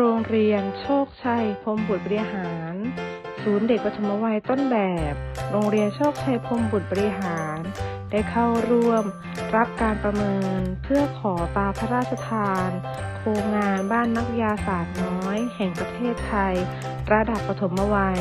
โรงเรียนโชคชัยพรมบุตรบริหาร ศูนย์เด็กปฐมวัยต้นแบบ โรงเรียนโชคชัยพรมบุตรบริหาร ได้เข้าร่วม รับการประเมินเพื่อขอตาพระราชทาน โครงงานบ้านนักยาศาสตร์น้อย แห่งประเทศไทย ระดับปฐมวัย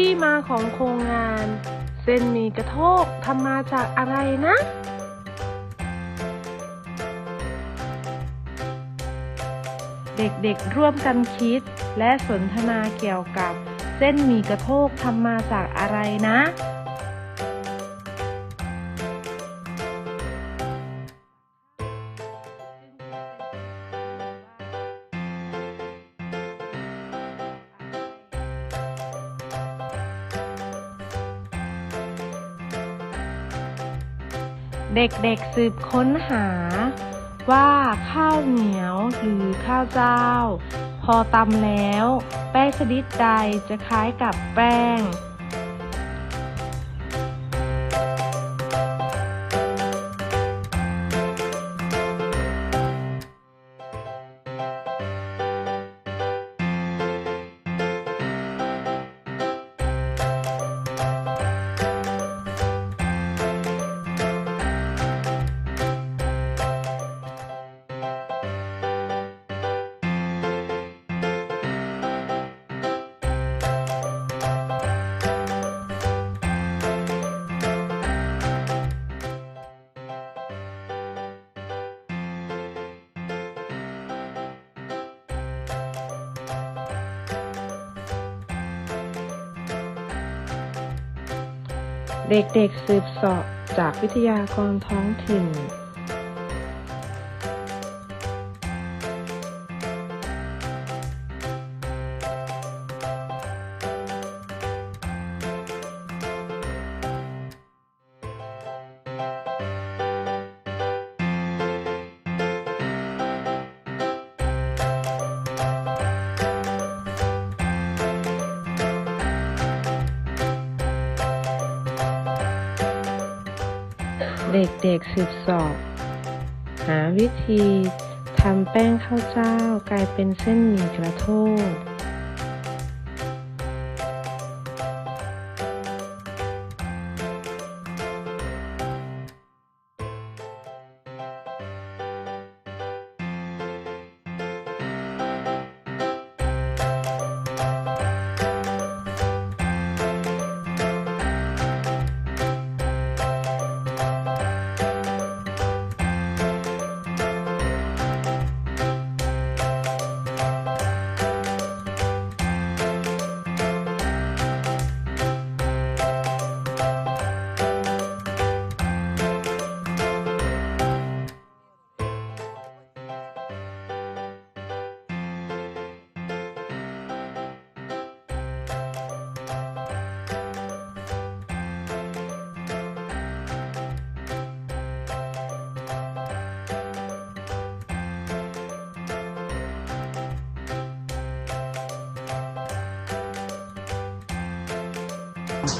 ที่มาของโครงงาน เส้นมีกระโทกทำมาจากอะไรนะ เด็กๆร่วมกันคิดและสนทนาเกี่ยวกับ เส้นมีกระโทกทำมาจากอะไรนะ เด็กๆสืบค้นหา ว่าข้าวเหนียวหรือข้าวเจ้า พอตำแล้ว แป้งชนิดใดจะคล้ายกับแป้ง เด็กๆสืบเสอบจากวิทยากรท้องถิ่น เด็กๆสืบสอบ หาวิธีทำแป้งข้าวเจ้ากลายเป็นเส้นหมี่กระโทก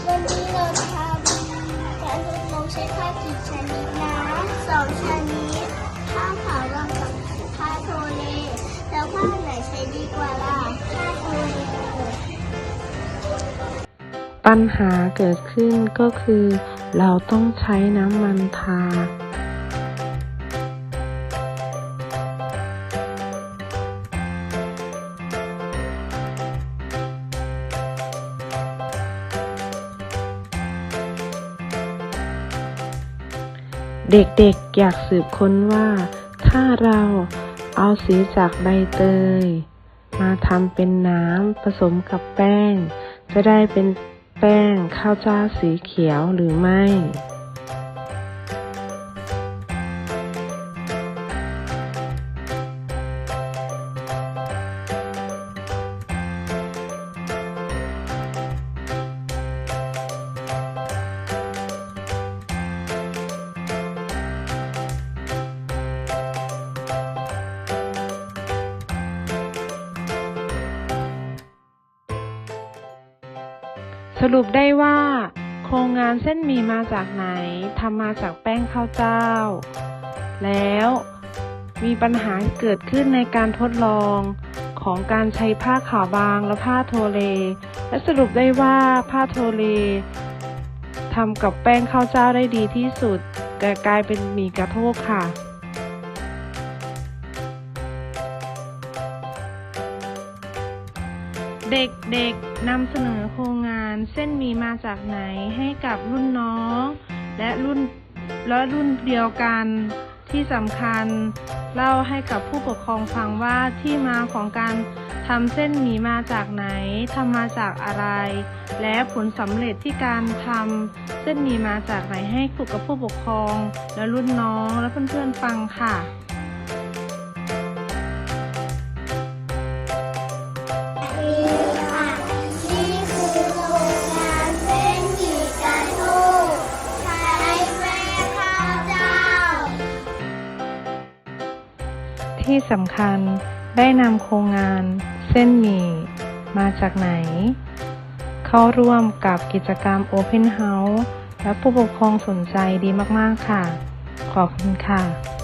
วันนี้เราทำการทดลองใช้ผ้ากี่ชนิดนะสองชนิดผ้าขาวกับผ้าโทเลแล้วผ้าไหนใช้ดีกว่าล่ะผ้าโทเลปัญหาเกิดขึ้นก็คือ เราต้องใช้น้ำมันทา เด็กๆอยากสืบค้นว่า ถ้าเราเอาสีจากใบเตย มาทำเป็นน้ำผสมกับแป้ง จะได้เป็นแป้งข้าวเจ้าสีเขียวหรือไม่ รุปได้ว่า โครงงานเส้นหมี่มาจากไหนทำมาจากแป้งข้าวเจ้า แล้วมีปัญหาเกิดขึ้นในการทดลองของการใช้ผ้าขาวบางและผ้าโทเล และสรุปได้ว่าผ้าโทเลทำกับแป้งข้าวเจ้าได้ดีที่สุด แต่กลายเป็นหมี่กระโทกค่ะ เด็กๆนำเสนอโครงงานเส้นหมีมาจากไหนให้กับรุ่นน้อง และรุ่นและรุ่นเดียวกันที่สำคัญ เล่าให้กับผู้ปกครองฟังว่าที่มาของการทำเส้นหมีมาจากไหนทำมาจากอะไร และผลสำเร็จที่การทำเส้นหมีมาจากไหนให้ครูกับผู้ปกครอง และรุ่นน้องและเพื่อนๆฟังค่ะ ที่สำคัญได้นำโครงงานเส้นหมี่มาจากไหน เข้าร่วมกับกิจกรรม Open House และผู้ปกครองสนใจดีมาก ๆ ค่ะ ขอบคุณค่ะ